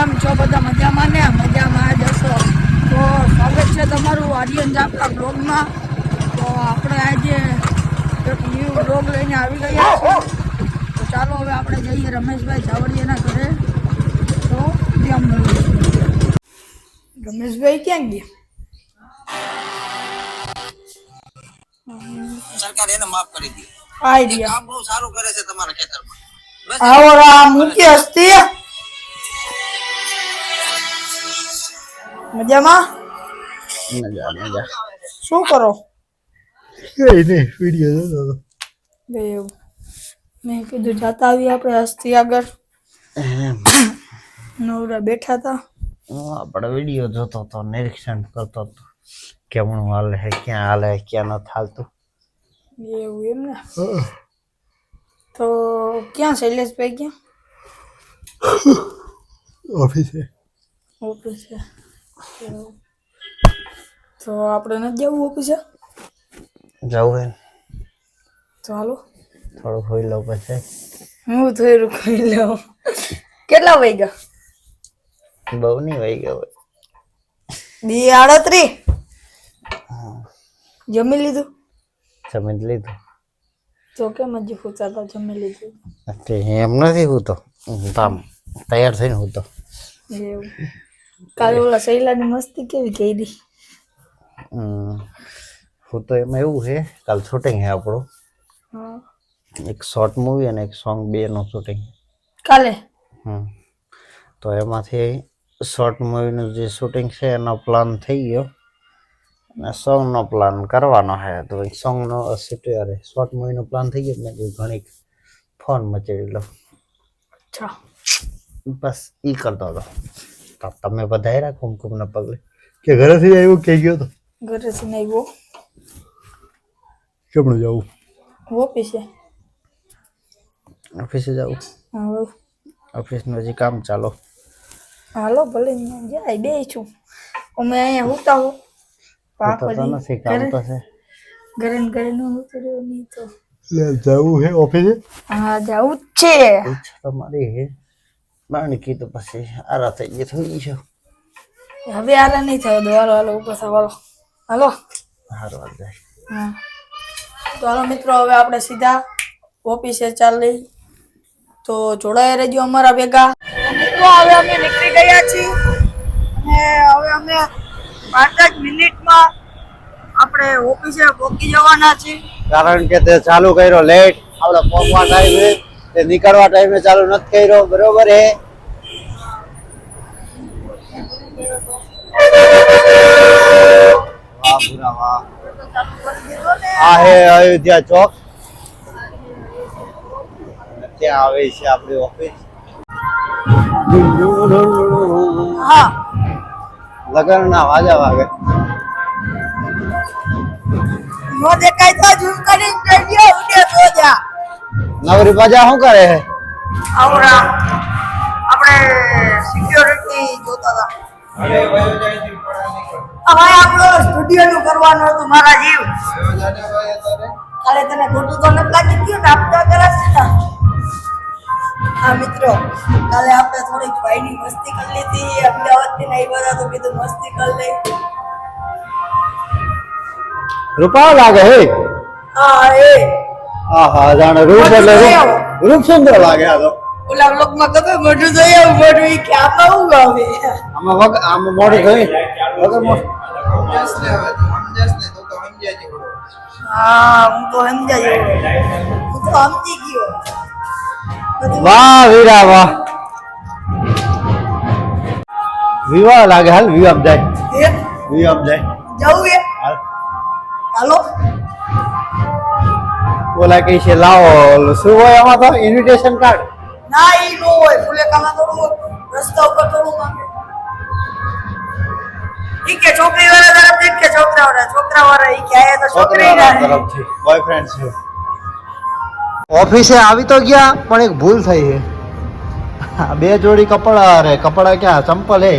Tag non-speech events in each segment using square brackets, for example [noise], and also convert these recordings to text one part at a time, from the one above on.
કેમ છો બધા મજામાં ને? મજામાં જ હશો. તો સ્વાગત છે તમારું આર્યન જાપા બ્લોગમાં. તો આપણે આજે એક ન્યૂ બ્લોગ લઈને આવી ગયા છીએ. તો ચાલો હવે આપણે જઈએ રમેશભાઈ જાવડિયાના ઘરે. તો ત્યાં મળીએ રમેશભાઈ ક્યાં ગયા? સરકાર એને માફ કરી દીધી કામ બહુ સારું કરે છે તમારા ખેતરમાં. આવો રામ મૂકી હસ્તી. મજામાં? મજા મજા શું કરો? કઈ નહીં વીડિયો જોતો હતો. બે એવું. મેં કીધું જાતા આવી આપણે હસ્તી આગળ. નવરા બેઠા હતા. હું આપણે વીડિયો જોતો હતો નિરીક્ષણ કરતો હતો કેમનું હાલે છે ક્યાં હાલે છે, ક્યાં નથી હાલતું. એવું એમ ને. તો ક્યાં શૈલેષભાઈ ક્યાં? ઓફિસે. ઓફિસે. તો આપણે નથી જવું ઓફિસે? જવું હે. તો હાલો. થોડું હોઈ લઉં પછી. હું થોડું ખોઈ લઉં. કેટલા વાગ્યા? બહુ નહીં વહી ગયો હોય. બે આડત્રી? જમી લીધું? જમી લીધું. તો કેમ હજી હતા જમી લીધું? એમ નથી હું તો હું તો આમ તૈયાર થઈને હું તો એવું. કાલે ઓલા શૈલાની મસ્તી કેવી કરી. હું તો એમાં એવું છે કાલ શૂટિંગ છે આપણું. એક શોર્ટ મૂવી અને એક સોંગ બેનું શૂટિંગ કાલે? હમ તો એમાંથી શોર્ટ મૂવીનું જે શૂટિંગ છે એનો પ્લાન થઈ ગયો. અને સોંગનો પ્લાન કરવાનો છે તો સોંગનો અરે શોર્ટ મૂવીનો પ્લાન થઈ ગયો મેં કીધું ઘણી ફોન મચેડી લો બસ એ કરતો હતો. તો તમે બધાય કુમકુમના પગલે. કે ઘરેથી આવ્યો કે ગયો તો? ઘરેથી નહીં આવ્યો. કેમનું જવું? ઓફિસે? ઓફિસે જવું. હા ઓફિસનું હજી કામ ચાલો. હાલો ભલે જાય બે છું. અમે અહીંયા હોતા હો. તો નથી કામ તો છે. ઘરે ને ઘરે નું હોતું રહ્યું નહીં તો. જવું છે ઓફિસે? હા જવું જ છે. તમારી બાણકી તો પછી આરા થઈ ગયા થઈ છે. હવે આરા નહીં થયો તો હાલો હાલો ઉપર થાવ હાલો. હાલો. હારવા જાય. તો હાલો મિત્રો હવે આપણે સીધા ઓફિસે ચાલી. તો જોડાયા રહેજો અમારા ભેગા. મિત્રો હવે અમે નીકળી ગયા છીએ. અને હવે અમે પાંચ જ મિનિટમાં આપણે ઓફિસે પહોંચી જવાના છીએ. કારણ કે તે ચાલુ કર્યો લેટ આપણે પહોંચવા ટાઈમે તે નીકળવા ટાઈમે ચાલુ નથી કર્યો બરોબર હે? વાહ ભૂરા વાહ. આ હે અયોધ્યા ચોક. ત્યાં આવે છે આપણી ઓફિસ હા. લગનના વાજા વાગે. નો દેખાય તો ઝૂમ જા નવરી બાજા શું કરે છે? આવરા આપણે સિક્યોરિટી જોતા હતા. હવે આપણો સ્ટુડિયો નું કરવાનું હતું મારા જીવ. કાલે તને ખોટું તો નથી લાગી ગયું ને? આપતા કરાશ હા મિત્રો કાલે આપણે થોડીક ભાઈની મસ્તી કરી લીધી. અમદાવાદથી નહીં બધા તો કીધું મસ્તી કરી લઈ. રૂપાળો લાગે હે? હા એ. આહા જાણે રૂપ એટલે રૂપ સુંદર લાગે આ તો. ઓલા બ્લોકમાં કતો મોઢું જોઈ આવું મોઢું ઈ કે આમાં હું આવે? આમાં વગ આમાં મોઢું જોઈ વગર મોઢું. હા હું તો સમજાય હું તો સમજી ગયો. વાહ વીરા વાહ. વિવાહ લાગે હાલ વિવાહ જાય. વિવાહ જાય. જવું એ હાલો. ઓલા છે લાવો શું હોય આમાં તો? ઇન્વિટેશન કાર્ડ ના ઈ નો હોય. ફુલેકામાં થોડું રસ્તા ઉપર થોડું માંગે. ઈ કે છોકરી વાળા તરફથી કે છોકરા વાળા છોકરા વાળા ઈ કે આયા તો છોકરી તરફથી બોયફ્રેન્ડ છે. ઓફિસે આવી તો ગયા પણ એક ભૂલ થઈ છે. બે જોડી કપડા અરે કપડા ક્યાં? ચંપલ હે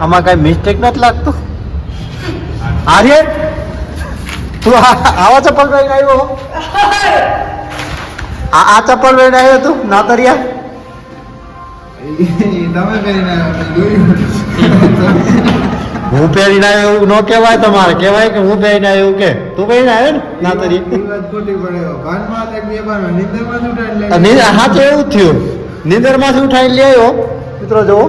આમાં કઈ મિસ્ટેક નથી લાગતું? આર્ય તું આવા ચપ્પલ પહેરીને આવ્યો આ આ ચપ્પલ પહેરીને આવ્યો તું નાતરિયા? તમે કરીને જોયું હું પહેરીને આવ્યો એવું ન કહેવાય તમારે કહેવાય કે હું પહેરીને આવ્યો એવું કે. તું પહેરીને આવ્યો ને ના તરી લે હા. તો એવું થયું. નિંદરમાંથી ઉઠાઈને લઈ આવ્યો. મિત્રો જુઓ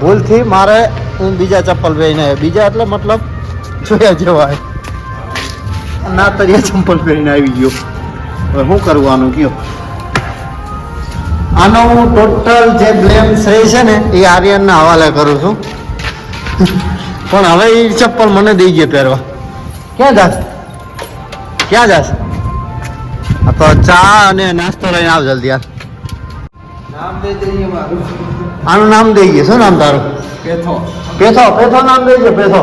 ભૂલથી મારે હું બીજા ચપ્પલ પહેરીને આવ્યો. બીજા એટલે મતલબ જોયા જેવા ના તરિયા ચંપલ પહેરીને આવી ગયો. હવે શું કરવાનું કયો? આનો હું ટોટલ જે બ્લેમ શ્રેય છે ને એ આર્યનના હવાલે કરું છું. પણ હવે એ ચપ્પલ મને દઈ ગયો પહેરવા. ક્યાં જાસ ક્યાં જાસ આ તો ચા અને નાસ્તો લઈને આવ જલ્દી યાર નામ દે દઈએ મારું. આનું નામ દઈ ગયું. શું નામ તારું? પેથો. પેથો પેથો નામ દઈ ગયો પેથો.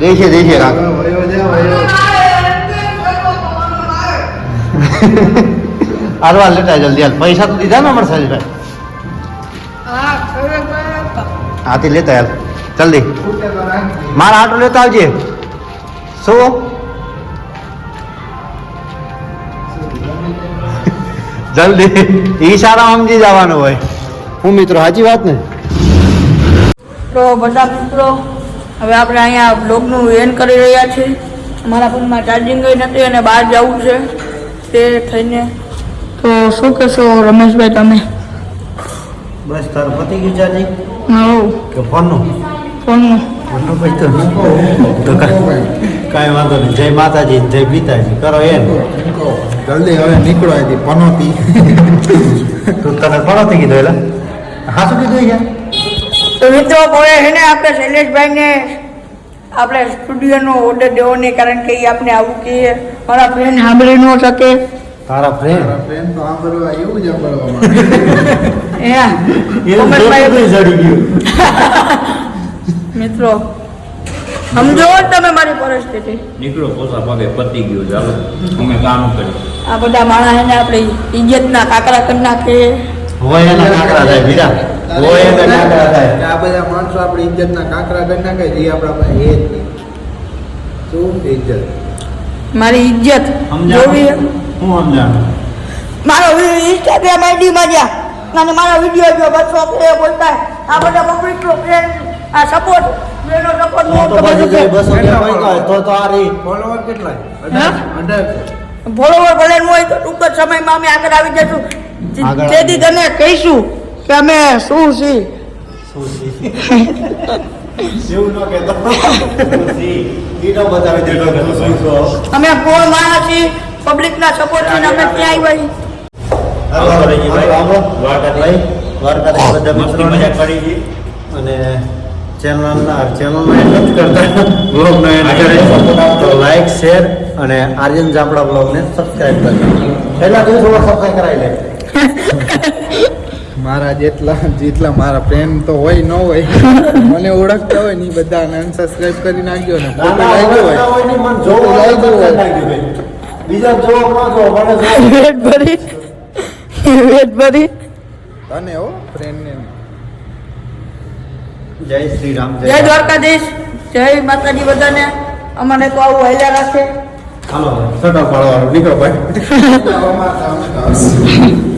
કાક જા વયો. હાલવા [laughs] લેતા જલ્દી હાલ. પૈસા તો દીધા ને અમારે સાહેબ હાથી લેતા હાલ. જલ્દી. મારા આટો લેતા આવજે. શું? જલ્દી. ઈશારા સમજી જવાનું હોય. હું મિત્રો સાચી વાત ને? તો બધા મિત્રો હવે આપણે અહીંયા બ્લોગનું એન્ડ કરી રહ્યા છીએ. મારા ફોનમાં ચાર્જિંગ નથી અને બહાર જવું છે તે થઈને. તો શું કહેશો રમેશભાઈ તમે? બસ તારું પતી ગયું ચાર્જિંગ હવ કે ફોનનું ફોનનું ફોનનું ભાઈ તો તો કાંઈ વાંધો નહીં. જય માતાજી જય પિતાજી. કરો એમ. જલ્દી હવે નીકળો અહીંથી. પનોતી. તું તને પનોતી થઈ કીધું એટલે હા શું કીધું યાર તો મિત્રો હવે છે ને આપણે શૈલેષભાઈને આપણે સ્ટુડિયોનો ઓર્ડર દેવો નહીં કારણ કે એ આપણે આવું કહીએ. મારા ફ્રેન્ડ સાંભળી ન શકે. તારા ફ્રેન્ડ તો સાંભળવા એવું જ સાંભળવા [laughs] [laughs] મિત્રો સમજો તમે મારી પરિસ્થિતિ. નીકળો પોસા પગે પતી ગયો ચાલો અમે કામ કર્યું આ બધા માણસ એને આપણે ઇજ્જતના કાકરા કરી નાખીએ. હોય એના કાકરા થાય બીજા હોય એના કાકરા થાય. આ બધા માણસો આપણી ઇજ્જતના કાંકરા કરી નાખે જે આપણા પાસે એ જ નહીં. શું ઇજ્જત? મારી ઇજ્જત? જોવી હું? સમજાણું? મારો ઇન્સ્ટાગ્રામ આઈડીમાં જા. અને મારા વીડિયો જો બસો એ બોલતા આ બધા પબ્લિકનો ફ્રેન્ડ આ સપોર્ટ ફ્રેન્ડનો સપોર્ટ તો તો પછી જે બસો હોય તો તો આ રહી. ફોલોવર કેટલા? ભલે હોય તો ટૂંક સમયમાં અમે આગળ આવી જશું. તેથી તને કહીશું કે અમે શું છીએ અમે કોણ માણસ અમે ક્યાં અને ચેનલના ચેનલમાં જ કરતા. બ્લોગનો લાઈક શેર અને આર્યન જાપડા બ્લોગને સબસ્ક્રાઈબ કરજો. પહેલા તું થોડો સબસ્ક્રાઇબ કરાવી લે. [laughs] મારા જેટલા જેટલા મારા ફ્રેન્ડ તો હોય ન હોય. મને ઓળખતા હોય ને એ બધા અનસબસ્ક્રાઇબ કરી નાખજો ને ફોટો ના, લાગ્યો હોય. બીજા જો ન મને વેટ ભરી. વેટ ભરી. તને હો ફ્રેન્ડને જય શ્રી રામ જય દ્વારકાધીશ. જય માતાજી બધાને. અમારે તો આવું હેલા રાખે. હાલો સટા પાડવાનું નીકળો ભાઈ. [laughs]